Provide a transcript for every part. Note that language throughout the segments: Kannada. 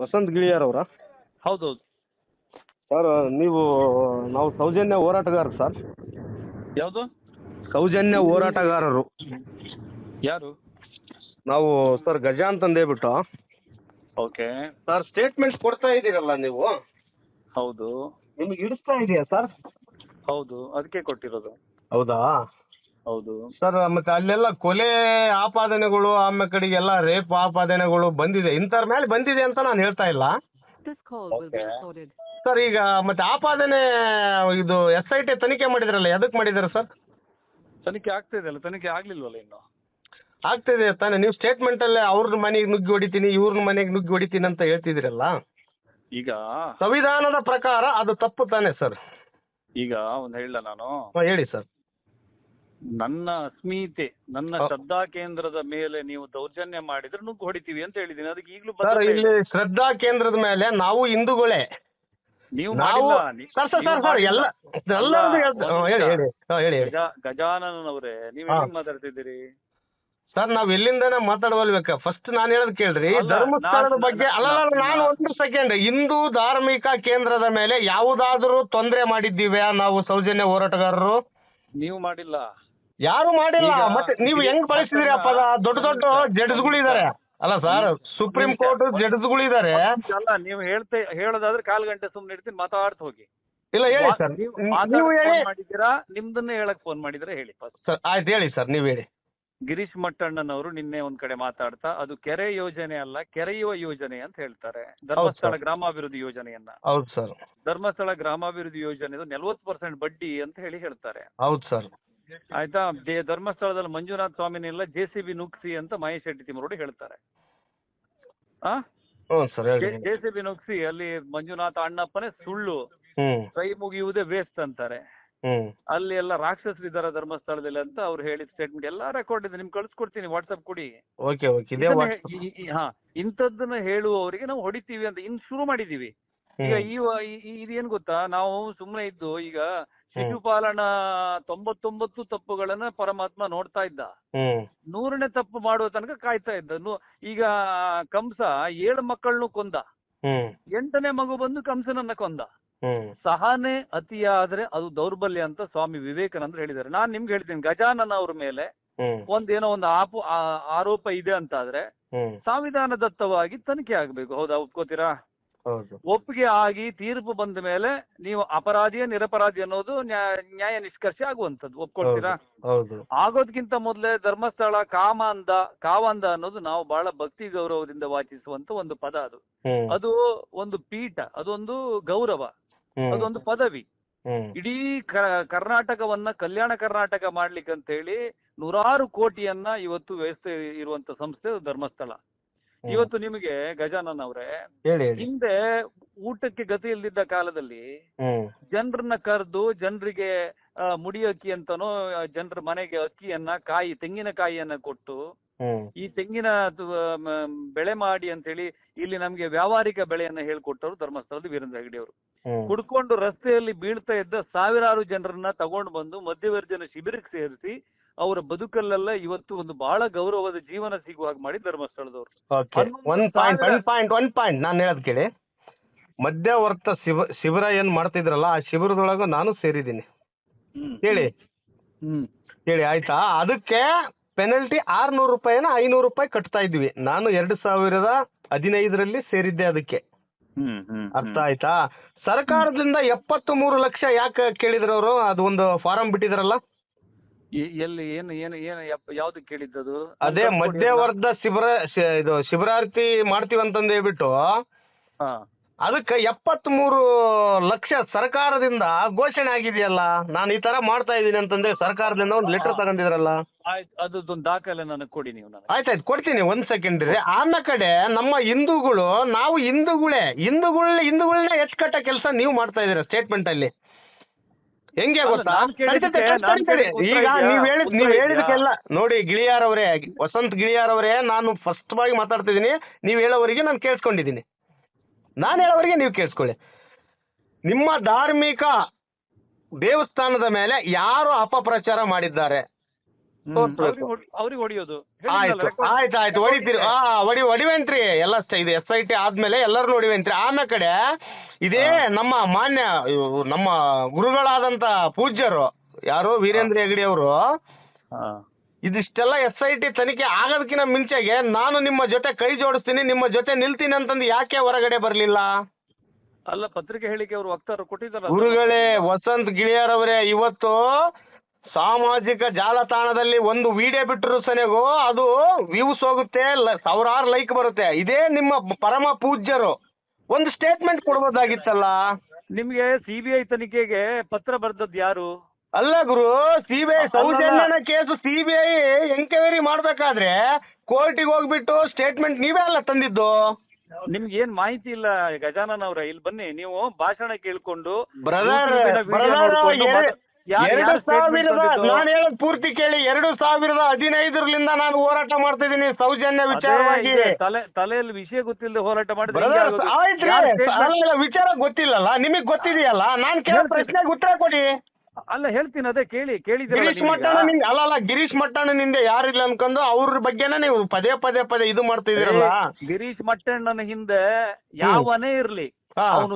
ವಸಂತ್ ಗಿಳಿಯರ್ ಅವರಾ? ಹೌದೌದು. ಸರ್ ನೀವು ನಾವು ಸೌಜನ್ಯ ಹೋರಾಟಗಾರರು ಸರ್. ಯಾವುದು? ಸೌಜನ್ಯ ಹೋರಾಟಗಾರರು. ಯಾರು? ನಾವು ಸರ್ ಗಜ ಅಂತಂದೇಳ್ಬಿಟ್ಟು ಓಕೆ. ಸರ್ ಸ್ಟೇಟ್ಮೆಂಟ್ ಕೊಡ್ತಾ ಇದ್ದೀರಲ್ಲ ನೀವು? ಹೌದು. ನಿಮಗೆ ಹಿಡಿಸ್ತಾ ಇದೆಯಾ ಸರ್? ಹೌದು ಅದಕ್ಕೆ ಕೊಟ್ಟಿರೋದು. ಹೌದಾ? ಹೌದು. ಸರ್ ಮತ್ತೆ ಅಲ್ಲೆಲ್ಲ ಕೊಲೆ ಆಪಾದನೆಗಳು ಆಮೇಲೆ ಕಡೆಗೆಲ್ಲ ರೇಪ್ ಆಪಾದನೆಗಳು ಬಂದಿದೆ. ಇಂಥವ್ರ ಮೇಲೆ ಬಂದಿದೆ ಅಂತ ನಾನು ಹೇಳ್ತಾ ಇಲ್ಲ. This call will be Okay. recorded. Sir ಈಗ ಮತ್ತೆ ಆಪಾದನೆ ಇದು ಎಸ್ ಐ ಟಿ ತನಿಖೆ ಮಾಡಿದ್ರಲ್ಲ ಎದಕ್ ಮಾಡಿದಾರೆ ಸರ್? ತನಿಖೆ ಆಗ್ತಾ ಇದೆಯಲ್ಲ ತನಿಖೆ ಆಗ್ಲಿಲ್ವಲ್ಲ ಇನ್ನು? ಆಗ್ತಿದೆ ತಾನೆ. ನೀವು ಸ್ಟೇಟ್ಮೆಂಟಲ್ಲೇ ಅವ್ರ ಮನೆಗೆ ನುಗ್ಗಿ ಹೊಡಿತೀನಿ ಇವ್ರ ಮನೆಗೆ ನುಗ್ಗಿ ಹೊಡಿತೀನಿ ಅಂತ ಹೇಳ್ತಿದ್ದೀರಲ್ಲ? ಈಗ ಸಂವಿಧಾನದ ಪ್ರಕಾರ ಅದು ತಪ್ಪು ತಾನೆ ಸರ್. ಈಗ ಒಂದು ಹೇಳ ನಾನು? ಹಾಂ ಹೇಳಿ ಸರ್. ನನ್ನ ಅಸ್ಮಿತೆ ನನ್ನ ಶ್ರದ್ಧಾ ಕೇಂದ್ರದ ಮೇಲೆ ನೀವು ದೌರ್ಜನ್ಯ ಮಾಡಿದ್ರೆ ನುಗ್ಗು ಹೊಡಿತೀವಿ ಅಂತ ಹೇಳಿದೀನಿ ಅದಕ್ಕೆ ಈಗಲೂ ಸರ್ ಇಲ್ಲಿ ಶ್ರದ್ಧಾ ಕೇಂದ್ರದ ಮೇಲೆ ನಾವು ಹಿಂದೂಗಳೇ. ನೀವು ನಾವು ಮಾಡಿಲ್ಲ. ಸರ್ ಸರ್ ಸರ್ ಸರ್ ಎಲ್ಲ ಹೇಳ್ತ- ಒಂದು ಹೇಳಿ ಹೇಳಿ. ಹೇಳಿ ಗಜ ನೀವು ಹಾ. ಹೆಂಗ್ ಮಾತಾಡ್ತಿದ್ದೀರಿ? ಸರ್ ನಾವ್ ಎಲ್ಲಿಂದನೇ ಮಾತಾಡವಲ್ಬೇಕ? ಫಸ್ಟ್ ನಾನು ಹೇಳೋದ್ ಕೇಳ್ರಿ ಅಲ್ಲ, ಧರ್ಮಸ್ಥಳದ ನಾನ್- ಬಗ್ಗೆ ಅಲ್ಲ ಅಲ್ಲ, ನಾನ್- ನಾನು ಒಂದು ಸೆಕೆಂಡ್ ಹಿಂದೂ ಧಾರ್ಮಿಕ ಕೇಂದ್ರದ ಮೇಲೆ ಯಾವುದಾದ್ರೂ ತೊಂದರೆ ಮಾಡಿದ್ದೀವ್ಯಾ ನಾವು ಸೌಜನ್ಯ ಹೋರಾಟಗಾರರು? ನೀವು ಮಾಡಿಲ್ಲ. ಯಾರು ಮಾಡಿಲ್ಲ. ಈಗ ಮತ್ತೆ ನೀವು ಹೆಂಗ್ ಬಳಸಿದ್ರಿ ಅಪ್ಪ ದೊಡ್ಡ ದೊಡ್ಡ ದೊಡ್ಡ ಜಡ್ಜ್ಗಳಿದ್ದಾರೆ ಅಲ್ಲ ಸರ್ ಸುಪ್ರೀಂ ಕೋರ್ಟ್ ಜಡ್ಜ್ಗಳಿದ್ದಾರೆ ಅಲ್ಲ ನೀವು ಹೇಳ್ತೆ ಹೇಳೋದಾದ್ರೆ ಕಾಲ್ ಗಂಟೆ ಸುಮ್ಮನೆ ಇಡ್ತೀನಿ ಮಾತಾಡ್ತಾ ಹೋಗಿ. ಇಲ್ಲ ಹೇಳಿ ಸರ್ ನೀವು ನೀವು ಮಾತಾಡಕ್ ಹೇಳಿ. ಮಾಡಿದ್ದೀರಾ? ನಿಮ್ದನ್ನೇ ಹೇಳಕ್ ಫೋನ್ ಮಾಡಿದ್ರೆ ಹೇಳಿ ಸರ್ ಆಯ್ತು ಹೇಳಿ ಸರ್ ನೀವು ಹೇಳಿ. ಗಿರೀಶ್ ಮಟ್ಟಣ್ಣನವರು ನಿನ್ನೆ ಒಂದ್ ಕಡೆ ಮಾತಾಡ್ತಾ ಅದು ಕೆರೆ ಯೋಜನೆ ಅಲ್ಲ ಕೆರೆಯುವ ಯೋಜನೆ ಅಂತ ಹೇಳ್ತಾರೆ. ಧರ್ಮಸ್ಥಳ. ಗ್ರಾಮಾಭಿವೃದ್ಧಿ ಯೋಜನೆಯನ್ನ. ಹೌದು ಸರ್ ಧರ್ಮಸ್ಥಳ ಗ್ರಾಮಾಭಿವೃದ್ಧಿ ಯೋಜನೆದು ನಲವತ್ತು ಪರ್ಸೆಂಟ್ ಬಡ್ಡಿ ಅಂತ ಹೇಳಿ ಹೇಳ್ತಾರೆ. ಹೌದು ಸರ್ ಆಯ್ತಾ? ದೇ ಧರ್ಮಸ್ಥಳದಲ್ಲಿ ಮಂಜುನಾಥ ಸ್ವಾಮಿನಿಲ್ಲ ಜೆ ಸಿ ಬಿ ನುಗ್ಸಿ ಅಂತ ಮಹೇಶ್ ಶೆಟ್ಟಿ ತಿಮ್ಮರೋಡಿ ಹೇಳ್ತಾರೆ. ಆ? ಜೆ ಸಿ ಬಿ ನುಗ್ಸಿ ಅಲ್ಲಿ ಮಂಜುನಾಥ ಅಣ್ಣಪ್ಪನೇ ಸುಳ್ಳು. ಕೈ ಮುಗಿಯುವುದೇ ವೇಸ್ಟ್ ಅಂತಾರೆ. ಅಲ್ಲಿ ಎಲ್ಲ ರಾಕ್ಷಸರಿದ್ದಾರೆ ಧರ್ಮಸ್ಥಳದಲ್ಲಿ ಅಂತ ಅವ್ರು ಹೇಳಿದ ಸ್ಟೇಟ್ಮೆಂಟ್ ಎಲ್ಲಾ ರೆಕಾರ್ಡ್ ಇದೆ ನಿಮ್ಗೆ ಕಳಿಸ್ಕೊಡ್ತೀನಿ ವಾಟ್ಸಪ್ ಕೊಡಿ. Okay okay. ಹೇ- ಇಂಥದ್ದನ್ನ ಹೇಳುವವರಿಗೆ ನಾವು ಹೊಡಿತೀವಿ ಅಂತ ಇನ್ ಶುರು ಮಾಡಿದೀವಿ ಈಗ ಈ- ಇದೇನ್ ಗೊತ್ತಾ? ನಾವು ಸುಮ್ಮನೆ ಇದ್ದು ಈಗ ಶಿಶುಪಾಲನ ತೊಂಬತ್ತೊಂಬತ್ತು ತಪ್ಪುಗಳನ್ನ ಪರಮಾತ್ಮ ನೋಡ್ತಾ ಇದ್ದ. ನೂರನೇ ತಪ್ಪು ಮಾಡುವ ತನಕ ಕಾಯ್ತಾ ಇದ್ದನು ಈಗ ಕಂಸ ಏಳು ಮಕ್ಕಳನ್ನು ಕೊಂದ. ಎಂಟನೇ ಮಗು ಬಂದು ಕಂಸನನ್ನ ಕೊಂದ. ಸಹನೆ ಅತಿಯಾದ್ರೆ ಅದು ದೌರ್ಬಲ್ಯ ಅಂತ ಸ್ವಾಮಿ ವಿವೇಕಾನಂದರು ಹೇಳಿದ್ದಾರೆ. ನಾನ್ ನಿಮ್ಗೆ ಹೇಳ್ತೀನಿ ಗಜಾನನ ಅವ್ರ ಮೇಲೆ ಒಂದೇನೋ ಒಂದು ಆಪು ಆರೋಪ ಇದೆ ಅಂತ ಆದ್ರೆ ದತ್ತವಾಗಿ ಸಂವಿಧಾನದತ್ತವಾಗಿ ತನಿಖೆ ಆಗ್ಬೇಕು. ಹೌದಾ ಒಪ್ಕೋತೀರಾ ಹೌದು. ಒಪ್ಪಿಗೆ ಆಗಿ ತೀರ್ಪು ಬಂದ ಮೇಲೆ ನೀವು ಅಪರಾಧಿಯ ನಿರಪರಾಧಿ ಅನ್ನೋದು ನ್ಯಾಯ ನಿಷ್ಕರ್ಷ ಆಗುವಂಥದ್ದು. ಒಪ್ಕೊಳ್ತೀರಾ? ಹೌದು ಆಗೋದ್ಕಿಂತ ಮೊದಲೇ ಧರ್ಮಸ್ಥಳ ಕಾಮಾಂದ ಕಾವಂದ ಅನ್ನೋದು ನಾವು ಬಹಳ ಭಕ್ತಿ ಗೌರವದಿಂದ ವಾಚಿಸುವಂತ ಒಂದು ಪದ ಅದು. ಅದು ಒಂದು ಪೀಠ ಅದೊಂದು ಗೌರವ ಅದೊಂದು ಪದವಿ. ಇಡೀ ಕರ್ನಾಟಕವನ್ನ ಕಲ್ಯಾಣ ಕರ್ನಾಟಕ ಮಾಡ್ಲಿಕ್ಕೆ ಅಂತ ಹೇಳಿ ನೂರಾರು ಕೋಟಿಯನ್ನ ಇವತ್ತು ವ್ಯವಸ್ಥೆ ಇರುವಂತ ಸಂಸ್ಥೆ ಧರ್ಮಸ್ಥಳ. ಇವತ್ತು ನಿಮಗೆ ಗಜಾನನ್ ಅವರೇ ಹೇಳಿ ಹೇಳಿ. ಹಿಂದೆ ಊಟಕ್ಕೆ ಗತಿ ಇಲ್ದಿದ್ದ ಕಾಲದಲ್ಲಿ ಹ್ಮ್. ಜನರನ್ನ ಕರೆದು ಜನರಿಗೆ ಮುಡಿ ಅಕ್ಕಿ ಅಂತನೋ ಜನರ ಮನೆಗೆ ಅಕ್ಕಿಯನ್ನ ಕಾಯಿ ತೆಂಗಿನಕಾಯಿಯನ್ನ ಕೊಟ್ಟು ಈ ತೆಂಗಿನ ಮ- ಬೆಳೆ ಮಾಡಿ ಅಂತ ಹೇಳಿ ಇಲ್ಲಿ ನಮ್ಗೆ ವ್ಯಾವಹಾರಿಕ ಬೆಳೆಯನ್ನ ಹೇಳ್ಕೊಟ್ಟವರು ಧರ್ಮಸ್ಥಳದ ವೀರೇಂದ್ರ ಹೆಗಡೆ ಅವರು. ಕುಡ್ಕೊಂಡು ರಸ್ತೆಯಲ್ಲಿ ಬೀಳ್ತಾ ಇದ್ದ ಸಾವಿರಾರು ಜನರನ್ನ ತಗೊಂಡು ಬಂದು ಮಧ್ಯವರ್ಜನ ಶಿಬಿರಕ್ಕೆ ಸೇರಿಸಿ ಅವರ ಬದುಕಲ್ಲೆಲ್ಲ ಇವತ್ತು ಒಂದು ಬಹಳ ಗೌರವದ ಜೀವನ ಸಿಗುವ ಹಾಗೆ ಮಾಡಿ ಧರ್ಮಸ್ಥಳದವರು. ಓಕೆ ಪಾಯಿಂಟ್ ಸಾವಿರ- ಪಾಯಿಂಟ್ ಒನ್ ಪಾಯಿಂಟ್ ನಾನು ಹೇಳೋದು ಕೇಳಿ. ಮಧ್ಯವರ್ತ ಶಿವ ಶಿಬಿರ ಏನ್ ಮಾಡ್ತಿದ್ರಲ್ಲ ಆ ಶಿಬಿರದೊಳಗ ನಾನು ಸೇರಿದ್ದೀನಿ. ಹೇಳಿ ಹ್ಮ್. ಹೇಳಿ ಆಯ್ತಾ? ಅದಕ್ಕೆ ಪೆನಲ್ಟಿ ಆರ್ನೂರು ರೂಪಾಯಿನ ಐನೂರು ರೂಪಾಯಿ ಕಟ್ತಾ ಇದ್ವಿ. ನಾನು ಎರಡು ಸಾವಿರದ ಹದಿನೈದರಲ್ಲಿ ಸೇರಿದ್ದೆ ಅದಕ್ಕೆ. ಹ್ಮ್ ಹ್ಮ್ ಅರ್ಥ ಆಯ್ತಾ? ಸರ್ಕಾರದಿಂದ ಎಪ್ಪತ್ತ್ ಮೂರು ಲಕ್ಷ ಯಾಕೆ ಕೇಳಿದ್ರು ಅವರು ಅದು ಒಂದು ಫಾರಂ ಬಿಟ್ಟಿದ್ರಲ್ಲ? ಎ- ಎಲ್ಲಿ ಏನು ಏನು ಏನು ಯಾವ್ದು ಕೇಳಿದ್ದದು? ಅದೇ ಮಧ್ಯವರ್ಧ ಶಿಬಿರ ಶಿ- ಇದು ಶಿಬಿರಾರ್ಥಿ ಮಾಡ್ತೀವಿ ಅಂತಂದು ಹೇಳ್ಬಿಟ್ಟು ಹಾ. ಅದಕ್ಕೆ ಎಪ್ಪತ್ಮೂರು ಲಕ್ಷ ಸರ್ಕಾರದಿಂದ ಘೋಷಣೆ ಆಗಿದೆಯಲ್ಲ ನಾನು ಈ ತರ ಮಾಡ್ತಾ ಇದ್ದೀನಿ ಅಂತಂದ್ರೆ ಸರ್ಕಾರದಿಂದ ಒಂದು ಲೆಟರ್ ತಗೊಂಡಿದ್ರಲ್ಲ? ಆಯ್ತು ಅದೊಂದು ದಾಖಲೆ ನನಗೆ ಕೊಡಿ ನೀವು ನನಗೆ. ಆಯ್ತಾಯ್ತು ಕೊಡ್ತೀನಿ ಒಂದ್ ಸೆಕೆಂಡ್ ರೀ. ಆನ ಕಡೆ ನಮ್ಮ ಹಿಂದೂಗಳು ನಾವು ಹಿಂದೂಗಳೇ ಹಿಂದೂಗಳ ಹಿಂದೂಗಳನ್ನ ಎಚ್ಕಟ್ಟ ಕೆಲಸ ನೀವು ಮಾಡ್ತಾ ಇದೀರ ಸ್ಟೇಟ್ಮೆಂಟ್ ಅಲ್ಲಿ. ಹೆಂಗೆ ಗೊತ್ತಾ? ನಾನ್ ಕೇಳಿದ್ದಕ್ಕೆ- ತಡಿ, ತಡಿ, ನಾನ್ ತಡಿ, ಕೇಳಿದ್ದಕ್ಕೆ ಈಗ ಉತ್ತರ ನೀವ್ ಇದೆಯಾ? ಹೇಳಿದ್ ನೀವ್? ಹೇಳಿದಕ್ಕೆಲ್ಲ ನೋಡಿ ಗಿಳಿಯಾರ್ ಅವರೇ ವಸಂತ್ ಗಿಳಿಯಾರ್ ಅವರೇ ನಾನು ಫಸ್ಟ್ ಬಾಗಿ ಮಾತಾಡ್ತಿದ್ದೀನಿ. ನೀವ್ ಹೇಳೋವರಿಗೆ ನಾನು ಕೇಳಿಸ್ಕೊಂಡಿದ್ದೀನಿ. ನಾನು ಹೇಳೋವರಿಗೆ ನೀವು ಕೇಳಿಸ್ಕೊಳ್ಳಿ. ನಿಮ್ಮ ಧಾರ್ಮಿಕ ದೇವಸ್ಥಾನದ ಮೇಲೆ ಯಾರು ಅಪಪ್ರಚಾರ ಮಾಡಿದ್ದಾರೆ? ತೋರ್ಸ್ಬೇಕು. ಅವ್ರಿಗೆ ಹೊಡಿಯೋದು. ಆಯ್ತು ಆಯ್ತು ಆಯ್ತು. ಹೊಡಿತೀರಿ. ಹಾ ಹೊಡಿ ಹೊಡಿವೇನ್ರಿ ಎಲ್ಲ ಸ- ಇದು ಎಸ್ ಐ ಟಿ ಆದ್ಮೇಲೆ ಎಲ್ಲರೂ ಹೊಡಿವೆಂತ್ರಿ ಆಮೇಲೆ ಕಡೆ ಇದೇ ನಮ್ಮ ಮಾನ್ಯ ನಮ್ಮ ಗುರುಗಳಾದಂತ ಪೂಜ್ಯರು ಯಾರು ವೀರೇಂದ್ರ ಹೆಗಡಿ ಅವರು ಇದಿಷ್ಟೆಲ್ಲ ಎಸ್ ಐ ಟಿ ತನಿಖೆ ಆಗೋದಕ್ಕಿಂತ ಮುಂಚೆಗೆ ನಾನು ನಿಮ್ಮ ಜೊತೆ ಕೈ ಜೋಡಿಸ್ತೀನಿ ನಿಮ್ಮ ಜೊತೆ ನಿಲ್ತೀನಿ ಅಂತಂದು ಯಾಕೆ ಹೊರಗಡೆ ಬರಲಿಲ್ಲ? ಅಲ್ಲ ಪತ್ರಿಕೆ ಹೇಳಿಕೆ ಅವರು ವಕ್ತಾರರು ಕೊಟ್ಟಿದ್ದಾರೆ ಗುರುಗಳೇ ವಸಂತ್ ಗಿಳಿಯರವರೇ ಇವತ್ತು ಸಾಮಾಜಿಕ ಜಾಲತಾಣದಲ್ಲಿ ಒಂದು ವಿಡಿಯೋ ಬಿಟ್ಟರು ಸನೆಗೂ ಅದು ವ್ಯೂಸ್ ಹೋಗುತ್ತೆ ಲ- ಸಾವಿರಾರು ಲೈಕ್ ಬರುತ್ತೆ. ಇದೇ ನಿಮ್ಮ ಪರಮ ಪೂಜ್ಯರು. ಒಂದು ಸ್ಟೇಟ್ಮೆಂಟ್ ಕೊಡ್ಬೋದಾಗಿತ್ತಲ್ಲ? ನಿಮ್ಗೆ ಸಿಬಿಐ ತನಿಖೆಗೆ ಪತ್ರ ಬರ್ದದ್ ಯಾರು? ಅಲ್ಲ ಗುರು CBI ಸೌಜನ್ಯನ case C B I enquiry ಮಾಡ್ಬೇಕಾದ್ರೆ ಕೋರ್ಟಿಗೆ ಹೋಗ್ಬಿಟ್ಟು ಸ್ಟೇಟ್ಮೆಂಟ್ ನೀವೇ ಅಲ್ಲ ತಂದಿದ್ದು. ನಿಮ್ಗೆ ಏನ್ ಮಾಹಿತಿ ಇಲ್ಲ ಗಜಾನನ್ ಅವ್ರ? ಇಲ್ಲಿ ಬನ್ನಿ ನೀವು ಭಾಷಣ ಕೇಳ್ಕೊಂಡು ಬ್ರದರ್ ಎರಡು ಸಾವಿರದ? ನಾನು ಹೇಳೋದು ಪೂರ್ತಿ ಕೇಳಿ. ಎರಡು ಸಾವಿರದ ಹದಿನೈದರಿಂದ ನಾನು ಹೋರಾಟ ಮಾಡ್ತಾ ಇದ್ದೀನಿ ಸೌಜನ್ಯ ವಿಚಾರವಾಗಿ. ತಲೆ ತಲೆಯಲ್ಲಿ ವಿಷಯ ಗೊತ್ತಿಲ್ಲದೆ ಹೋರಾಟ ಮಾಡಿದ್ರೆ ವಿಚಾರ ಗೊತ್ತಿಲ್ಲಲ್ಲ? ನಿಮಗ್ ಗೊತ್ತಿದೆಯಲ್ಲ? ನಾನು ಕೇಳೋ. ಪ್ರಶ್ನೆಗೆ ಉತ್ತರ ಕೊಡಿ. ಅಲ್ಲ ಹೇಳ್ತೀನಿ ಅದೇ ಕೇಳಿ ಕೇಳಿ ಗಿರೀಶ್ ಮಟ್ಟಣ ನಿಂದ ಅಲ್ಲ ಅಲ್ಲ ಗಿರೀಶ್ನಿಂದ ಯಾರಿಲ್ಲ ಅನ್ಕೊಂಡು ಅವ್ರ ಬಗ್ಗೆನೇ ನೀವು ಪದೇ ಪದೇ ಪದೇ ಇದು ಮಾಡ್ತಿದ್ದೀರಲ್ಲ? ಗಿರೀಶ್ ಮಟ್ಟಣ್ಣನ ಹಿಂದೆ ಯಾವನೇ ಇರ್ಲಿ. ಅವನು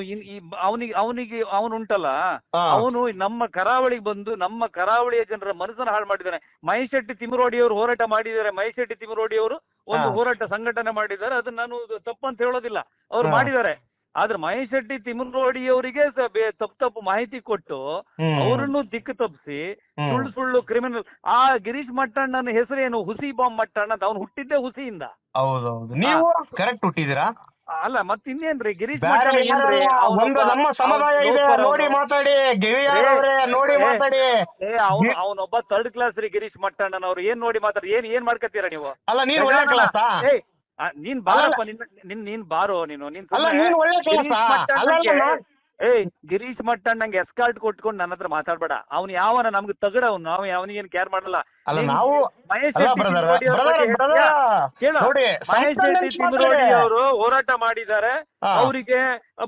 ಅವನಿಗೆ ಅವನಿಗೆ ಅವನು ಉಂಟಲ್ಲ ಅವನು ನಮ್ಮ ಕರಾವಳಿಗೆ ಬಂದು ನಮ್ಮ ಕರಾವಳಿಯ ಜನರ ಮನಸ್ಸನ್ನು ಹಾಳು ಮಾಡಿದ್ದಾನೆ. ಮಹೇಶ್ ಶೆಟ್ಟಿ ತಿಮರೋಡಿ ಅವರು ಹೋರಾಟ ಮಾಡಿದ್ದಾರೆ. ಮಹೇಶ್ ಶೆಟ್ಟಿ ತಿಮರೋಡಿ ಅವರು ಒಂದು ಹೋರಾಟ ಸಂಘಟನೆ ಮಾಡಿದ್ದಾರೆ. ಅದನ್ನ ನಾನು ತಪ್ಪಂತ ಹೇಳೋದಿಲ್ಲ. ಅವ್ರು. ಮಾಡಿದ್ದಾರೆ. ಆದ್ರೆ ಮಹೇಶ್ ಶೆಟ್ಟಿ ತಿಮರೋಡಿ ಅವರಿಗೆ ತಪ್ಪು ತಪ್ಪು ಮಾಹಿತಿ ಕೊಟ್ಟು. ಅವರನ್ನು ದಿಕ್ಕು ತಪ್ಪಿಸಿ ಸುಳ್ಳು ಸುಳ್ಳು ಕ್ರಿಮಿನಲ್ ಆ ಗಿರೀಶ್ ಮಟ್ಟಣ್ಣನ ಹೆಸರೇನು ಹುಸಿ ಬಾಂಬ್ ಮಟ್ಟಣ್ಣ ಅವನು ಹುಟ್ಟಿದ್ದೇ ಹುಸಿಯಿಂದ. ಹೌದೌದು. ನೀವು ಕರೆಕ್ಟ್ ಹುಟ್ಟಿದ್ದೀರಾ? ಅಲ್ಲ ಮತ್ ಇನ್ನೇನ್ರಿ? ಗಿರೀಶ್ ಬೇರೆ ಏನ್ರಿ? ಒಂದು ನಮ್ಮ ಸಮುದಾಯ ಅವ್ನು ಇದೆ ಲೋಕರ್ ನೋಡಿ ಅವ್ನು. ಮಾತಾಡಿ ಗಿರಿಯಾರವ್ರೆ ನೋಡಿ ಏ, ಮಾತಾಡಿ. ಏ ಅವನು ಅವನೊಬ್ಬ ಥರ್ಡ್ ಕ್ಲಾಸ್ ರೀ ಗಿರೀಶ್ ಮಟ್ಟಣ್ಣನವ್ರು ಏನ್ ನೋಡಿ ಮಾತಾಡಿ ಏನ್ ಏನ್ ಮಾಡ್ಕತ್ತೀರಾ ನೀವು? ಅಲ್ಲ ನೀನ್ ಒಳ್ಳೆ ಕ್ಲಾಸ್ ಏಯ್, ಆ, ನೀನ್ ಬಾರಪ್ಪ ನಿನ್ನ ನಿನ್ ನೀನ್ ಬಾರೋ ನೀನು ನೀನ್ ಅಲ್ಲ ಸುಮ್ನೆ ನೀನ್ ಒಳ್ಳೆ ಗಿರೀಶ್ ಕ್ಲಾಸಾ ಮಟ್ಟಣ್ಣಂಗೆ- ಅಲ್ಲ ಏಯ್ ಗಿರೀಶ್ ಮಟ್ಟಣ್ಣಂಗೆ ಎಸ್ಕಾರ್ಟ್ ಕೊಟ್ಕೊಂಡು ನನ್ನ ಹತ್ರ ಮಾತಾಡ್ಬೇಡ. ಅವ್ನು ಯಾವನ ನಮ್ಗೆ ತಗಡ ಅವ್ನು ನಾವು ಅವನಿಗೇನು ಕೇರ್ ಮಾಡಲ್ಲ. ಅಲ್ಲ ನಾವು ಅಲ್ಲ? ಕೇಳು. ನೋಡಿ ಮಹೇಶ್ ಶೆಟ್ಟಿ ತಿಮ್ರೋಡಿ ಅವರು. ಹೋರಾಟ ಮಾಡಿದ್ದಾರೆ. ಹಾ. ಅವರಿಗೆ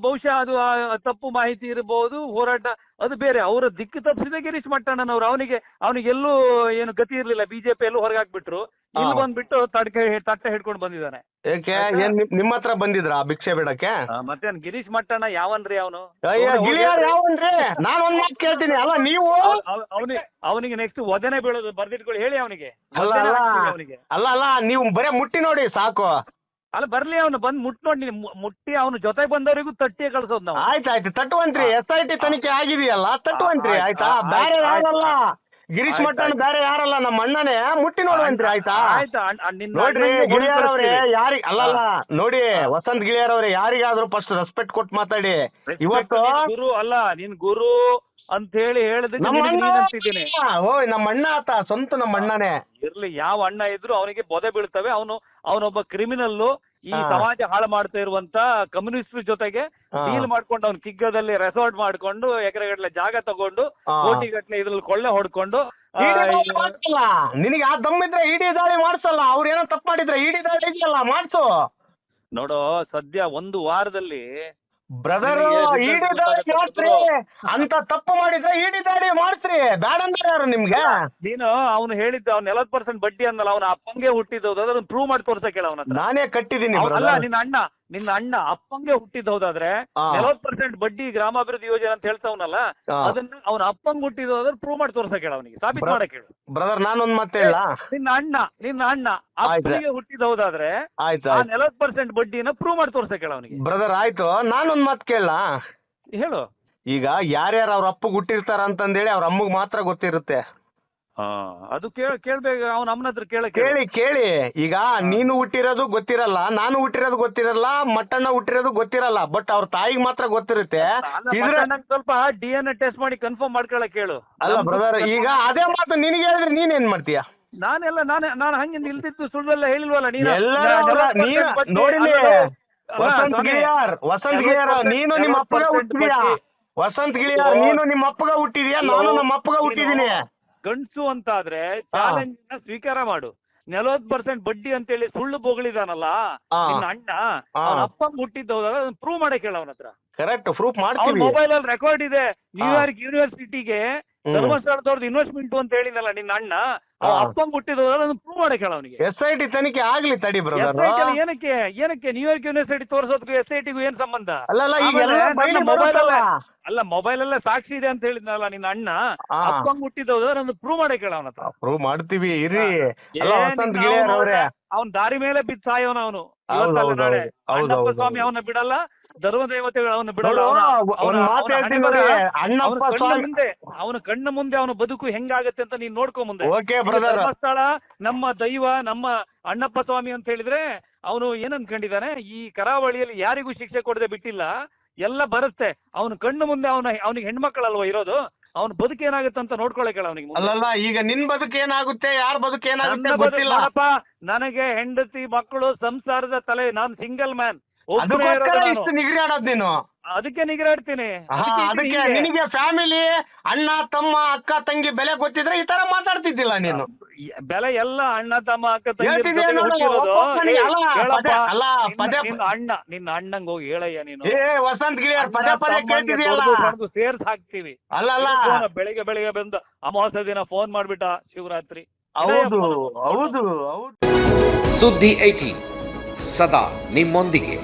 ಬಹುಶಃ ಅದು ಆ, ತಪ್ಪು ಮಾಹಿತಿ ಇರಬಹುದು ಹೋರಾಟ ಅದು ಬೇರೆ. ಅವರ ದಿಕ್ಕು ತಪ್ಪಿಸಿದ ಗಿರೀಶ್ ಮಟ್ಟಣ್ಣನವರು. ಅವನಿಗೆ ಅವನಿಗೆ ಎಲ್ಲೂ ಏನು ಗತಿ ಇರ್ಲಿಲ್ಲ. ಬಿಜೆಪಿ ಎಲ್ಲೂ ಹೊರಗಾಕ್ಬಿಟ್ರು. ಇಲ್ಲಿ ಹಾ. ಬಂದ್ಬಿಟ್ಟು ತಡ್ಕ ತಟ್ಟೆ ಹಿಡ್ಕೊಂಡು ಬಂದಿದ್ದಾನೆ. ಏಕೆ? ಏನ್ ನಿಮ್- ನಿಮ್ಮ ಹತ್ರ ಬಂದಿದ್ರಾ ಭಿಕ್ಷೆ ಬಿಡಕ್ಕೆ? ಮತ್ತೆ ಗಿರೀಶ್ ಮಟ್ಟಣ್ಣ ಯಾವನ್ರಿ ಅವನು? ಅಯ್ಯ ಗಿಳಿಯಾರ್ ಯಾವನ್ರಿ? ನಾನು ಒಂದ್ ಮಾತು ಕೇಳ್ತೀನಿ. ಅಲ್ಲ ನೀವು ಅವನಿಗೆ ಅವನಿಗೆ ನೆಕ್ಸ್ಟ್ ವದನೆ ಬೀಳೋದು ಹೇಳಿ ಅವನಿಗೆ. ಅಲ್ಲ ಅಲ್ಲ. ಅವನಿಗೆ. ಅಲ್ಲ ಅಲ್ಲ ನೀವು ಬರೇ ಮುಟ್ಟಿ ನೋಡಿ ಸಾಕು. ಅಲ್ಲ ಬರ್ಲಿ ಅವನು ಬಂದ್ ಮುಟ್ ನೋಡಿ ನೀನು ಮು- ಮುಟ್ಟಿ ಅವನ ಜೊತೆ ಬಂದವರಿಗೂ ತಟ್ಟಿ ಕಳ್ಸೋದು ನಾವು. ಆಯ್ತು ಆಯ್ತು ತಟ್ಟುವಂತ್ರಿ ಎಸ್ ಐ ಟಿ ತನಿಖೆ ಆಗಿದೆಯಲ್ಲ ತಟ್ಟುವಂತ್ರಿ ಆಯ್ತು, ಆಯ್ತಾ? ಆಯ್ತು, ಬೇರೆ ಆಯ್ತು, ಯಾರಲ್ಲ? ಗಿರೀಶ್ ಆಯ್ತು, ಆಯ್ತು. ಬೇರೆ ಯಾರಲ್ಲ ನಮ್ಮ ಅಣ್ಣನೇ? ಮುಟ್ಟಿ ನೋಡುವಂತ್ರಿ ಆಯ್ತಾ ಆಯ್ತಾ? ಅಣ್ಣ- ಅಣ್ಣ ನಿನ್ನ ನೋಡ್ರಿ ಅಣ್ಣಂಗೆ ಗಿಳಿಯಾರ್ ಅವ್ರೆ ಹೋಲಿಸ್ತೀವಿ. ಯಾರಿ ಅಲ್ಲಲ್ಲ ನೋಡಿ ವಸಂತ್ ಗಿಳಿಯಾರ್ ಅವ್ರೆ ಯಾರಿಗಾದ್ರೂ ಫಸ್ಟ್ ರೆಸ್ಪೆಕ್ಟ್ ಕೊಟ್ಟು ಮಾತಾಡಿ. ಇವತ್ತು ನೀನ್ ಗುರು ಅಲ್ಲ ನಿನ್ ಗುರು ಅಂತ ಹೇಳಿ ಹೇಳಿದಕ್ಕೆ ನಮ್ಮ ಅಣ್ಣ ಅಂತಿದ್ದೀನಿ. ಓಯ್ ನಮ್ಮ ಅಣ್ಣ ಆತ ಸ್ವಂತ ನಮ್ಮ ಅಣ್ಣನೇ. ಇರ್ಲಿ ಯಾವ ಅಣ್ಣ ಇದ್ರು ಅವನಿಗೆ ಬೊದೆ ಬೀಳ್ತವೆ. ಅವನು ಅವನೊಬ್ಬ ಕ್ರಿಮಿನಲ್ ಈ ಹಾ. ಸಮಾಜ ಹಾಳು ಮಾಡ್ತಾ ಇರುವಂತ ಕಮ್ಯುನಿಸ್ಟ್ ಜೊತೆಗೆ ಹಾ. ಡೀಲ್ ಮಾಡ್ಕೊಂಡು ಅವ್ನು ಕಿಗ್ಗದಲ್ಲಿ ರೆಸಾರ್ಟ್ ಮಾಡ್ಕೊಂಡು ಎಕರೆಗಟ್ಟಲೆ ಜಾಗ ತಗೊಂಡು ಹಾ. ಕೋಟಿಗಟ್ಟಲೆ ಇದ್ರಲ್ಲಿ ಕೊಳ್ಳೆ ಹೊಡ್ಕೊಂಡು ಆ, ಇಡಿ ದಾಳಿ ಮಾಡ್ಸಲ್ಲ. ನಿನಗೆ ಆ ದಮ್ಮಿದ್ರೆ ಇಡಿ ದಾಳಿ ಮಾಡ್ಸಲ್ಲ. ಅವ್ರು ಏನೋ ತಪ್ಪು ಮಾಡಿದ್ರೆ ಇಡಿ ದಾಳಿ ಇದೆಯಲ್ಲ ಮಾಡ್ಸು. ನೋಡೋ ಸದ್ಯ ಒಂದು ವಾರದಲ್ಲಿ ಬ್ರದರ್ ಇಡಿ ದಾಳಿ ಅಂತ ತಪ್ಪು ಮಾಡಿದ್ರೆ ಇಡಿ ದಾಳಿ ಮಾಡ್ಸ್ರಿ. ಬೇಡ ಅಂದ್ರೆ ಯಾರು ನಿಮ್ಗೆ? ನೀನು ಅವನು ಹೇಳಿದ್ದ ಅವ್ನು ನಲವತ್ತು ಪರ್ಸೆಂಟ್ ಬಡ್ಡಿ ಅಂದಲ್ಲ ಅವನ ಅಪ್ಪಂಗೆ ಹುಟ್ಟಿದ್ದು ಅದನ್ನ ಪ್ರೂವ್ ಮಾಡಿ ತೋರ್ಸಕ್ಕೆ ಹೇಳ ಅವನ ನಾನೇ ಕಟ್ಟಿದೀನಿ ಅಲ್ಲ. ನಿನ್ನ ಅಣ್ಣ. ನಿನ್ನ ಅಣ್ಣ ಅಪ್ಪಂಗೆ ಹುಟ್ಟಿದ್ ಹೌದಾದ್ರೆ ನಲವತ್ ಪರ್ಸೆಂಟ್ ಬಡ್ಡಿ ಗ್ರಾಮಾಭಿವೃದ್ಧಿ ಯೋಜನೆ ಅಂತ ಹೇಳ್ತಾವನಲ್ಲ. ಅದನ್ನ ಅವನ ಅಪ್ಪಂಗ್ ಹುಟ್ಟಿದ್ ಹೋದ್ರೆ ಪ್ರೂವ್ ಮಾಡಿ ತೋರ್ಸಕ್ ಹೇಳ ಅವನಿಗೆ. ಸಾಬೀತ್ ಮಾಡಕ್ ಹೇಳು. ಬ್ರದರ್ ನಾನೊಂದ್ ಮತ್ತೆ ಹೇಳ. ನಿನ್ನ ಅಣ್ಣ ನಿನ್ನ ಅಣ್ಣ ಅಪ್ಪಂಗೆ ಅಪ್ಪನಿಗೆ ಹುಟ್ಟಿದ್ ಹೌದಾದ್ರೆ ಆಯ್ತು ಆ ಆಯ್ತು. ನಲವತ್ತು ಪರ್ಸೆಂಟ್ ಬಡ್ಡಿನ ಪ್ರೂವ್ ಮಾಡಿ ತೋರ್ಸಕ್ ಹೇಳ ಅವನಿಗೆ. ಬ್ರದರ್ ಆಯ್ತು. ನಾನೊಂದ್ ಮಾತ್ ಕೇಳ ಹೇಳು. ಈಗ ಯಾರ್ಯಾರು ಅವ್ರ ಅಪ್ಪಗ್ ಹುಟ್ಟಿರ್ತಾರ ಅಂತಂದೇಳಿ ಅವ್ರ ಅಮ್ಮಗ್ ಮಾತ್ರ ಗೊತ್ತಿರುತ್ತೆ. ಅದು ಕೇಳ ಕೇಳ್ಬೇಕು ಅವ್ನ ಅಮ್ಮನ ಹತ್ರ ಕೇಳ. ಕೇಳಿ ಕೇಳಿ. ಈಗ ನೀನು ಹುಟ್ಟಿರೋದು ಗೊತ್ತಿರಲ್ಲ ನಾನು ಹುಟ್ಟಿರೋದು ಗೊತ್ತಿರಲ್ಲ ಮಟ್ಟಣ್ಣ ಹುಟ್ಟಿರೋದು ಗೊತ್ತಿರಲ್ಲ ಬಟ್ ಅವ್ರ ತಾಯಿಗೆ ಮಾತ್ರ ಗೊತ್ತಿರುತ್ತೆ. ಇದ್ರ ಸ್ವಲ್ಪ ಡಿ ಎನ್ ಎ ಟೆಸ್ಟ್ ಮಾಡಿ ಕನ್ಫರ್ಮ್ ಮಾಡ್ಕೊಳ್ಳ ಕೇಳು. ಅಲ್ಲ ಬ್ರದರ್ ಈಗ ಅದೇ ಮಾತು ನಿನಗೆ ಹೇಳಿದ್ರೆ ನೀನೇನ್ ಮಾಡ್ತೀಯ? ನಾನೆಲ್ಲ ನಾನೇ ನಾನು ಹಂಗೆ ನಿಲ್ದಿದ್ದು ಸುಳ್ಳೆಲ್ಲ ಹೇಳಿಲ್ವಲ್ಲ ನೀನು? ನೀನು ನೋಡಿಲಿ ವಸಂತ್ ಗಿಳಿಯಾರ್ ವಸಂತ್ ಗಿಳಿಯಾರ್ ನೀನು ನಿಮ್ಮ ಅಪ್ಪಗ ಹುಟ್ಟಿದ್ಯಾ? ವಸಂತ್ ಗಿಳಿಯಾರ್ ನೀನು ನಿಮ್ಮ ಅಪ್ಪಗ ಹುಟ್ಟಿದ್ಯಾ? ನಾನು ನಮ್ಮ ಅಪ್ಪಗ ಹುಟ್ಟಿದೀನಿ ಗಂಡ್ಸು ಅಂತಾದ್ರೆ ಚಾಲೆಂಜ್ ಸ್ವೀಕಾರ ಮಾಡು. ನಲವತ್ ಪರ್ಸೆಂಟ್ ಬಡ್ಡಿ ಅಂತ ಹೇಳಿ ಸುಳ್ಳು ಬೊಗಳಿದಾನಲ್ಲ ಹಾ. ನಿನ್ನ ಅಣ್ಣ ಅಪ್ಪ ಅವನ ಹೋದಾಗ ಹೌದಲ್ಲ ಪ್ರೂವ್ ಮಾಡಕ್ ಹೇಳ ಅವನ ಹತ್ರ. ಕರೆಕ್ಟ್ ಪ್ರೂಫ್ ಅವ್ನ ಮಾಡ್ತೀವಿ ಮೊಬೈಲ್ ಅಲ್ಲಿ ರೆಕಾರ್ಡ್ ಇದೆ. ನ್ಯೂಯಾರ್ಕ್ ಯೂನಿವರ್ಸಿಟಿಗೆ. ಧರ್ಮಸ್ಥಳದವ್ರದ್ದು ಇನ್ವೆಸ್ಟ್ಮೆಂಟ್ ಅಂತ ಹೇಳಿದಲ್ಲ ನಿನ್ನ ಅಣ್ಣ. ಅಪ್ಪಂಗ್ ಹುಟ್ಟಿದ್ರು ಪ್ರೂವ್ ಮಾಡಕ್ಕೆ ಹೇಳ ಅವನಿಗೆ. ಎಸ್ ಐ ಟಿ ತನಿಖೆ ಆಗ್ಲಿ ತಡಿ ಬ್ರದರ್ ಏನಕ್ಕೆ ಏನಕ್ಕೆ ನ್ಯೂಯಾರ್ಕ್ ಯೂನಿವರ್ಸಿಟಿ ತೋರಿಸೋದಕ್ಕೂ ಎಸ್ ಐ ಟಿಗೂ ಏನ್ ಸಂಬಂಧ? ಅಲ್ಲ ಮೊಬೈಲ್ ಅಲ್ಲೇ ಸಾಕ್ಷಿ ಇದೆ ಅಂತ ಹೇಳಿದ್ನಲ್ಲ ನಿನ್ನ ಅಣ್ಣ. ಅಪ್ಪಂಗ್ ಹುಟ್ಟಿದ್ರು ಪ್ರೂವ್ ಮಾಡಕ್ಕೆ ಹೇಳ ಅವನ ಪ್ರೂವ್ ಮಾಡ್ತೀವಿ ಇರಿ ಅವ್ನು ದಾರಿ ಮೇಲೆ ಬಿದ್ದು ಸಾಯೋನ ಅವನು. ಸ್ವಾಮಿ ಅವನ ಬಿಡಲ್ಲ ಧರ್ಮ ದೇವತೆಗಳು ಅವನು ಬಿಡಲ್ಲ ಕಣ್ಣ ಮುಂದೆ ಅವನ ಕಣ್ಣ ಮುಂದೆ ಅವನ ಬದುಕು ಹೆಂಗಾಗತ್ತೆ ಅಂತ ನೀನ್ ನೋಡ್ಕೊ ಮುಂದೆ. ಧರ್ಮಸ್ಥಳ ನಮ್ಮ ದೈವ ನಮ್ಮ ಅಣ್ಣಪ್ಪ ಸ್ವಾಮಿ ಅಂತ ಹೇಳಿದ್ರೆ ಅವನು ಏನ್ ಅನ್ಕೊಂಡಿದ್ದಾನೆ ಈ ಕರಾವಳಿಯಲ್ಲಿ ಯಾರಿಗೂ ಶಿಕ್ಷೆ ಕೊಡದೆ ಬಿಟ್ಟಿಲ್ಲ ಎಲ್ಲ ಬರುತ್ತೆ. ಅವನ ಕಣ್ಣು ಮುಂದೆ ಅವನ ಅವನಿಗೆ ಹೆಣ್ಮಕ್ಳಲ್ವ ಇರೋದು? ಅವನ ಬದುಕು ಏನಾಗುತ್ತೆ ಅಂತ ನೋಡ್ಕೊಳಕ್ಕೆ ಅವನಿಗೆ ಅಲ್ಲಲ್ಲ ಈಗ ನಿನ್ ಬದುಕು ಏನಾಗುತ್ತೆ ಯಾರ ಬದುಕು ಏನಾಗುತ್ತೆ ಗೊತ್ತಿಲ್ಲ. ನನಗೆ ಹೆಂಡತಿ ಮಕ್ಕಳು ಸಂಸಾರದ ತಲೆ ನಾನು ಸಿಂಗಲ್ ಮ್ಯಾನ್ ಅದಕ್ಕೋಸ್ಕರ ಇಷ್ಟು ನಿಗ್ರಾಡೋದ್ ನೀನು. ಅದಕ್ಕೆ ನಿಗರಾಡ್ತೀನಿ. ಅದಕ್ಕೆ ನಿನಗೆ ಫ್ಯಾಮಿಲಿ ಅಣ್ಣ ತಮ್ಮ ಅಕ್ಕ ತಂಗಿ ಬೆಲೆ ಗೊತ್ತಿದ್ರೆ ಈ ತರ ಮಾತಾಡ್ತಿದ್ದಿಲ್ಲ ನೀನು. ಬೆಲೆ ಎಲ್ಲ ಅಣ್ಣ ತಮ್ಮ ಅಕ್ಕ ತಂಗಿ ಅಲ್ಲ, ಪದೇ- ಪದೇ- ಅಣ್ಣ ನಿನ್ನ ಅಣ್ಣಂಗ್ ಹೋಗಿ ಹೇಳಯ್ಯ ನೀನು. ಏ ವಸಂತ್ ಗಿಳಿಯರ್ ಪದೇ ಪದೇ ಕೇಳ್ತಿದ್ಯಲ್ಲ. ಸೇರ್ಸ್ ಹಾಕ್ತಿವಿ. ಅಲ್ಲ ಅಲ್ಲ. ಬೆಳಿಗ್ಗೆ ಬೆಳಿಗ್ಗೆ ಬಂದು ಅಮಾವಾಸ್ಯ ದಿನ ಫೋನ್ ಮಾಡ್ಬಿಟ್ಟ ಶಿವರಾತ್ರಿ. ಹೌದು ಹೌದು ಹೌದು. ಸುದ್ದಿ ಏಟಿ ಸದಾ ನಿಮ್ಮೊಂದಿಗೆ.